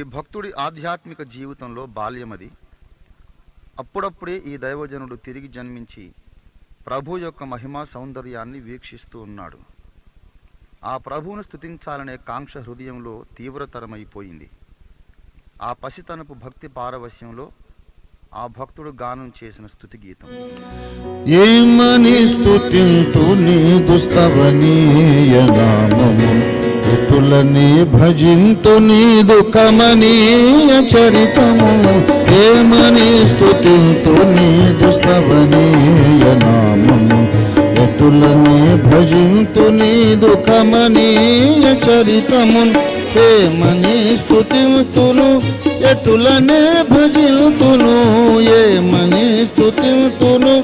ఈ భక్తుడి ఆధ్యాత్మిక జీవితంలో బాల్యమది. అప్పుడప్పుడే ఈ దైవజనుడు తిరిగి జన్మించి ప్రభు యొక్క మహిమా సౌందర్యాన్ని వీక్షిస్తూ ఉన్నాడు. ఆ ప్రభువును స్తుతించాలనే కాంక్ష హృదయంలో తీవ్రతరమైపోయింది. ఆ పసితనపు భక్తి పారవశ్యంలో ఆ భక్తుడు గానం చేసిన స్థుతి గీతం. ఏమని స్థుతింతు నీ దుస్తవనీయ నామము? ఎటులని భజింతు నీదు కమనీయ చరితము హేమని స్థుతింతు నీదు స్తవనీయ నామము. ఎటులని భజింతు నీదు కమనీయ చరితము ఏమని స్థుతింతును ఎటులనే భజింతును ఏమని స్థుతింతును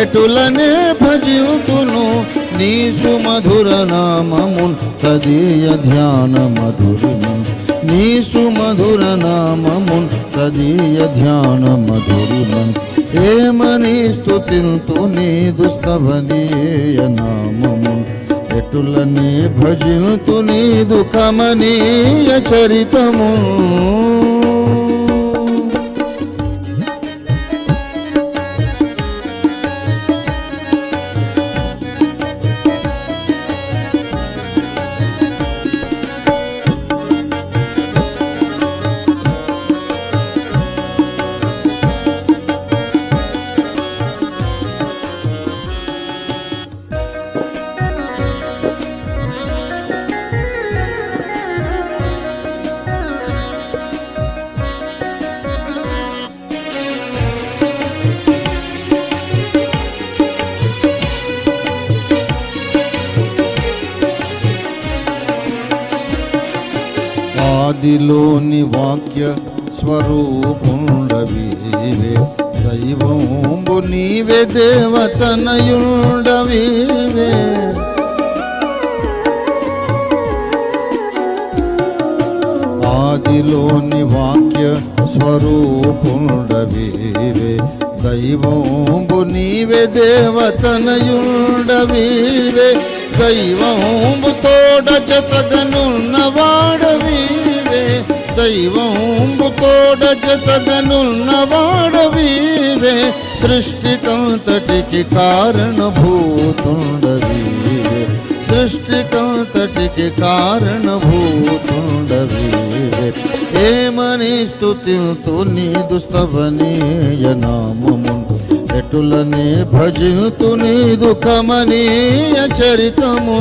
ఎటులనే భజిల్తును నీ సుమధుర నామమున్ తదీయ ధ్యాన మధురిమం నీ సుమధుర నామమున్ తదీయ ధ్యాన మధురిమం ఏమని స్థుతింతు నీ దుస్తవనీయ నామమున్ ఎటులని భజిల్తు నీదు కమనీయ చరితము? ఆదిలోని వాక్య స్వరూపుండవీవే దైవంబు నీవే దేవతనయుండవీవే ఆదిలోని వాక్య స్వరూపుండవీవే దైవంబు నీవే దేవతనయుండవీవే దైవంబు తోడ జతగనున్నవాడవీవే దైవంబు తోడ జతగనున్నవాడవీవే సృష్టికంతటికి కారణభూతుండవీవే సృష్టికంతటికి కారణభూతుండవీవే ఏమని స్తుతిల్తు నీదు స్తవనీయ నామముండు ఎటులని భజిల్తు నీదు కమనీయ చరితము?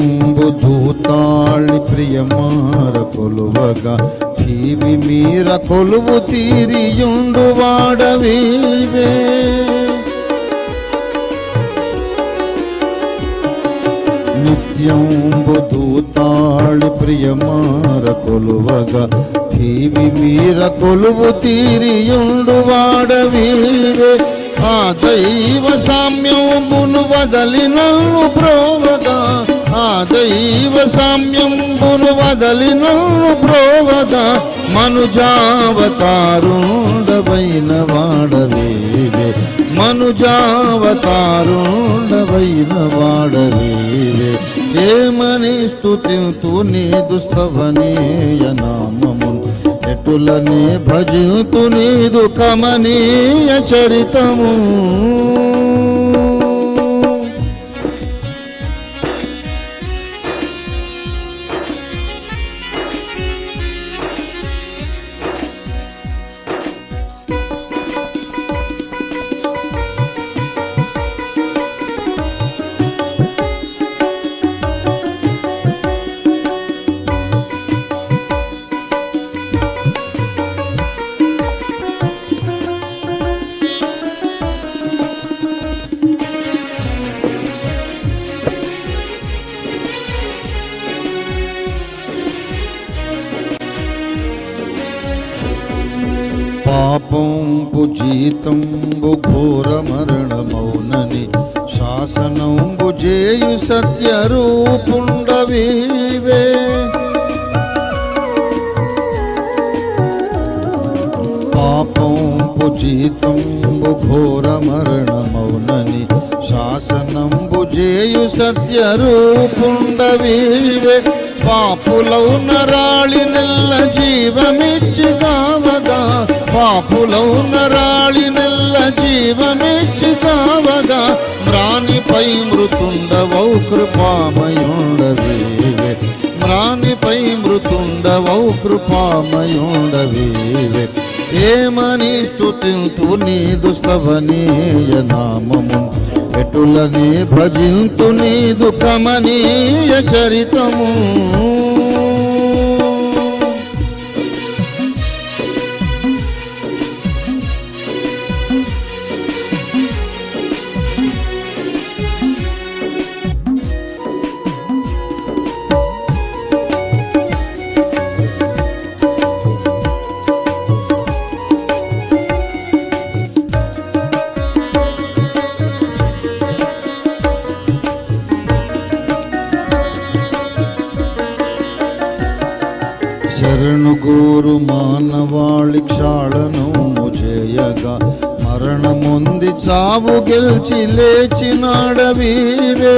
నిత్యంబు దూతాళి ప్రియమార కొలువగా జీవి మీర కొలువు తీరియుండు వాడవీవే. నిత్యంబు దూతాళి ప్రియమార కొలువగా జీవి మీర కొలువు తీరియుండు వాడవీవే. ఆ దైవ సామ్యమును వదలినను ప్రోవగా దైవ సామ్యమును వదలిన ప్రోవగా మనుజావతారుండవైన వాడవేవే మనుజావతారుండవైన వాడవేవే ఏమని స్థుతింతు నీ దుస్తవనీయ నామము ఎటులని భజింతు నీదు కమనీయ చరితము? పాపంపు జీతంబు ఘోర మరణమౌనని శాసనంబు జేయు సత్యరూపుండవీవే. పాపంపు జీతంబు ఘోర మరణమౌనని శాసనంబు జేయు సత్యరూపుండవీవే. పాపులౌ నరాళి నెల్ల జీవమిచ్చి కావదా పాపులౌ నరాళి నెల్ల జీవమిచ్చి కావగా మ్రానిపై మృతుండవౌ కృపామయుండవీవే. మ్రానిపై మృతుండవౌ కృపామయుండవీవే. ఏమని స్థుతింతు నీ దుస్తవనీయ నామము. ఎటులని భజింతు నీదు కమనీయ చరితము. శరణు గోరు మానవాళి క్షాళను చేయగా మరణముంది చావు గెలిచి లేచినాడవీవే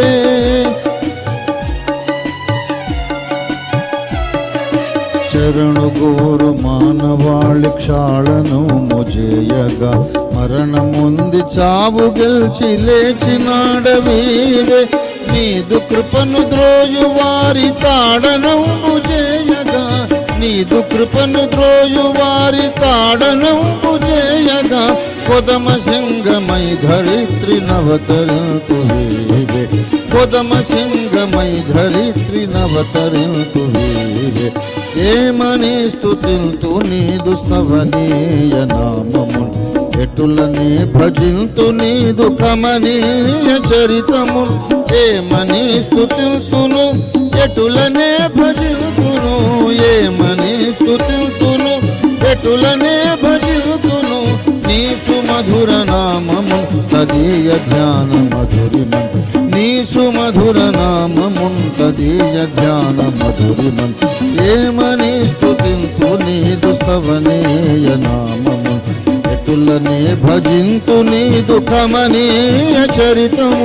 శరణు గోరు మానవాళి క్షాళను ముజేయగా మరణముంది చావు గెలిచి లేచినాడవీవే నీదు కృపను ద్రోయు వారి తాడనము ముజేయగా నీదు కృపను త్రోయు వారి తాడనం చేయగా కొదమ సింగమై ధరిత్రి నవతరంతు వీవే కొదమ సింగమై ధరిత్రి నవతరంతు వీవే ఏమని స్తుతింతు నీదు స్తవనీయ నామము ఎటులనే భజింతు నీదు కమనీయ చరితము ఏమని స్తుతింతును? ఎటులనే భజింతును ప్రేమని స్తుతింతును ఎటులనే భజింతును. నీసు మధుర నామము తదీయ ధ్యాన మధురిమం నీసు మధుర నామము తదీయ ధ్యాన మధురిమం ఏమని స్తుతింతు నీదు స్తవనీయ నామము. ఎటులనే భజింతు నీదు కమనీయ చరితము.